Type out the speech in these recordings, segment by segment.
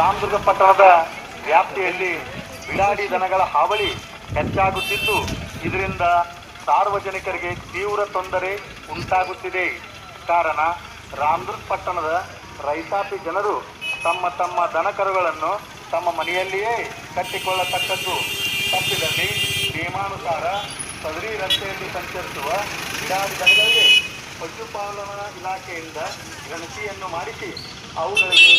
ರಾಮದುರ್ಗ ಪಟ್ಟಣದ ವ್ಯಾಪ್ತಿಯಲ್ಲಿ ಬಿಡಾಡಿ ದನಗಳ ಹಾವಳಿ ಹೆಚ್ಚಾಗುತ್ತಿದ್ದು, ಇದರಿಂದ ಸಾರ್ವಜನಿಕರಿಗೆ ತೀವ್ರ ತೊಂದರೆ ಉಂಟಾಗುತ್ತಿದೆ. ಕಾರಣ, ರಾಮದುರ್ಗ ಪಟ್ಟಣದ ರೈತಾಪಿ ಜನರು ತಮ್ಮ ತಮ್ಮ ದನಕರುಗಳನ್ನು ತಮ್ಮ ಮನೆಯಲ್ಲಿಯೇ ಕಟ್ಟಿಕೊಳ್ಳತಕ್ಕದ್ದು. ತಪ್ಪಿದಲ್ಲಿ ನಿಯಮಾನುಸಾರ ಸದರಿ ರಸ್ತೆಯಲ್ಲಿ ಸಂಚರಿಸುವ ಬಿಡಾಡಿ ದನಗಳಿಗೆ ಪಶುಪಾಲನಾ ಇಲಾಖೆಯಿಂದ ಗಣತಿಯನ್ನು ಮಾಡಿಸಿ ಅವುಗಳಿಗೆ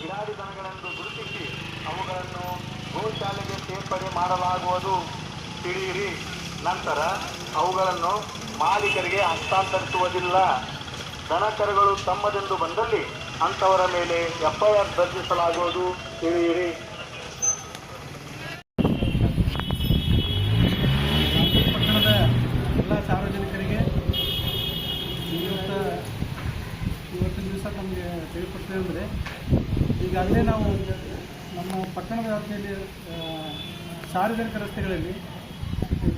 ಬಿಡಾಡಿ ದನಗಳನ್ನು ಗುರುತಿಸಿ ಅವುಗಳನ್ನು ಗೋಶಾಲೆಗೆ ಸೇರ್ಪಡೆ ಮಾಡಲಾಗುವುದು. ತಿಳಿಯಿರಿ. ನಂತರ ಅವುಗಳನ್ನು ಮಾಲೀಕರಿಗೆ ಹಸ್ತಾಂತರಿಸುವುದಿಲ್ಲ. ದನಕರುಗಳು ತಮ್ಮದೆಂದು ಬಂದಲ್ಲಿ ಅಂಥವರ ಮೇಲೆ ಎಫ್ಐಆರ್ ದರ್ಜಿಸಲಾಗುವುದು. ತಿಳಿಯಿರಿ ಪಟ್ಟಣದ ಎಲ್ಲ ಸಾರ್ವಜನಿಕರಿಗೆ ಇವತ್ತು ಇವತ್ತಿನ ದಿವಸ ನಮಗೆ ತಿಳಿಪಡ್ತೇವೆ ಅಂದರೆ ಈಗಾಗಲೇ ನಾವು ನಮ್ಮ ಪಟ್ಟಣದ ವ್ಯಾಪ್ತಿಯಲ್ಲಿ ಸಾರ್ವಜನಿಕ ರಸ್ತೆಗಳಲ್ಲಿ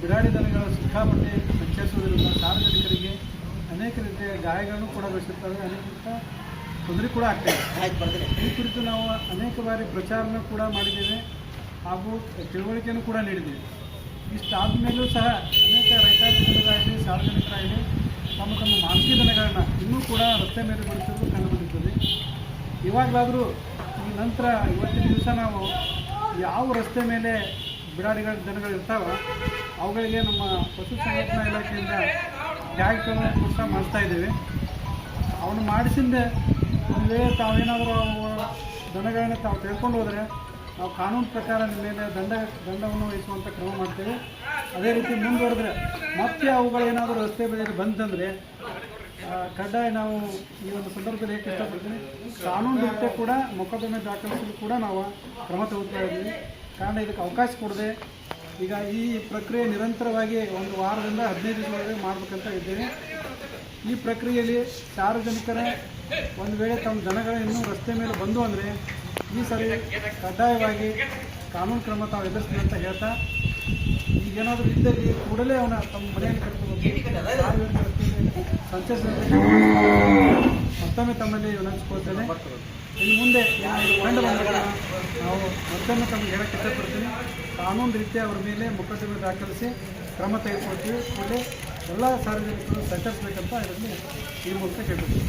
ಬಿರಾಡಿ ದನಗಳ ಸಿಕ್ಕಾಪಟ್ಟೆ ಸಂಚರಿಸುವುದರಿಂದ ಸಾರ್ವಜನಿಕರಿಗೆ ಅನೇಕ ರೀತಿಯ ಗಾಯಗಳನ್ನು ಕೂಡ ಬಯಸುತ್ತವೆ ಅನೇಕ ತೊಂದರೆ ಕೂಡ ಆಗ್ತಾಯಿದೆ ಈ ಕುರಿತು ನಾವು ಅನೇಕ ಬಾರಿ ಪ್ರಚಾರನ ಕೂಡ ಮಾಡಿದ್ದೇವೆ ಹಾಗೂ ತಿಳುವಳಿಕೆಯನ್ನು ಕೂಡ ನೀಡಿದ್ದೇವೆ. ಇಷ್ಟಾದ ಮೇಲೂ ಸಹ ಅನೇಕ ರೈತಾಪಿ ಜನರಾಗಲಿ, ಸಾರ್ವಜನಿಕರಾಗಲಿ ತಮ್ಮ ತಮ್ಮ ಮಾನಸಿಕ ದನಗಳನ್ನು ಇನ್ನೂ ಕೂಡ ರಸ್ತೆ ಮೇಲೆ ಬಳಸೋದು ಕಂಡುಬಂದಿರ್ತದೆ ಇವಾಗಲಾದರೂ ಈ ನಂತರ ಇವತ್ತಿನ ದಿವಸ ನಾವು ಯಾವ ರಸ್ತೆ ಮೇಲೆ ಬಿಡಾಡಿಗಳ ಜನಗಳು ಇರ್ತಾವ ಅವುಗಳಿಗೆ ನಮ್ಮ ಪಶು ಸಂಘಟನೆ ಇಲಾಖೆಯಿಂದ ಟ್ಯಾಗ್ಗಳನ್ನು ಕೆಲಸ ಮಾಡಿಸ್ತಾ ಇದ್ದೀವಿ. ಅವನು ಮಾಡಿಸಿಂದೆ ಒಂದು ತಾವೇನಾದರೂ ಅವು ದಂಡಗಳನ್ನು ತಾವು ತಿಳ್ಕೊಂಡು ಹೋದರೆ ನಾವು ಕಾನೂನು ಪ್ರಕಾರ ನಿಮ್ಮ ಮೇಲೆ ದಂಡ, ದಂಡವನ್ನು ವಹಿಸುವಂಥ ಕ್ರಮ ಮಾಡ್ತೇವೆ. ಅದೇ ರೀತಿ ಮುಂದುವರೆದ್ರೆ ಮತ್ತೆ ಅವುಗಳೇನಾದರೂ ರಸ್ತೆ ಬದಿಯಲ್ಲಿ ಬಂತಂದರೆ ಕಡ್ಡಾಯ ನಾವು ಈ ಒಂದು ಸಂದರ್ಭದಲ್ಲಿ ಹೇಗೆ ಇಷ್ಟಪಡ್ತೀನಿ? ಕಾನೂನು ರೀತ್ಯ ಕೂಡ, ಮೊಕದ್ದಮೆ ದಾಖಲಿಸಲು ಕೂಡ ನಾವು ಕ್ರಮ ತಗೋತಾ ಇದ್ದೀವಿ ಕಾರಣ ಇದಕ್ಕೆ ಅವಕಾಶ ಕೊಡದೆ, ಈಗ ಈ ಪ್ರಕ್ರಿಯೆ ನಿರಂತರವಾಗಿ ಒಂದು ವಾರದಿಂದ ಹದಿನೈದು ದಿನವರೆಗೆ ಮಾಡಬೇಕಂತ ಇದ್ದೇವೆ ಈ ಪ್ರಕ್ರಿಯೆಯಲ್ಲಿ ಸಾರ್ವಜನಿಕರ ಒಂದು ವೇಳೆ ತಮ್ಮ ಜನಗಳ ಇನ್ನೂ ರಸ್ತೆ ಮೇಲೆ ಬಂದು ಅಂದರೆ ಈ ಸರಿ ಕಡ್ಡಾಯವಾಗಿ ಕಾನೂನು ಕ್ರಮ ತಾವು ಎದುರಿಸ್ತೀವಿ ಅಂತ ಹೇಳ್ತಾ ಈಗೇನಾದರೂ ಇದ್ದಲ್ಲಿ ಕೂಡಲೇ ಅವನ ತಮ್ಮ ಮನೆಯಲ್ಲಿ ಕಟ್ಕೊಂಡು ಸಂಚರಿಸಿದಂತೆ ಮತ್ತೊಮ್ಮೆ ತಮ್ಮಲ್ಲಿ ವಿನಂತಿಸ್ಕೊಳ್ತೇನೆ ಇನ್ನು ಮುಂದೆ ಏನಾದರೂ ಕಂಡು ಬಂದಾಗ ನಾವು ಮತ್ತೊಮ್ಮೆ ತಮ್ಮ ಹೇಳಕ್ಕೆ ಇಷ್ಟಪಡ್ತೀನಿ. ಕಾನೂನು ರೀತಿಯ ಅವ್ರ ಮೇಲೆ ಮೊಕದ್ದಮೆ ದಾಖಲಿಸಿ ಕ್ರಮ ತೆಗೆದುಕೊಳ್ತೀವಿ. ಕೂಡಲೇ ಎಲ್ಲ ಸಾರ್ವಜನಿಕರು ಸಂಚರಿಸಬೇಕಂತ ಇದರಲ್ಲಿ ಈ ಮೂಲಕ ಕೇಳ್ತೀನಿ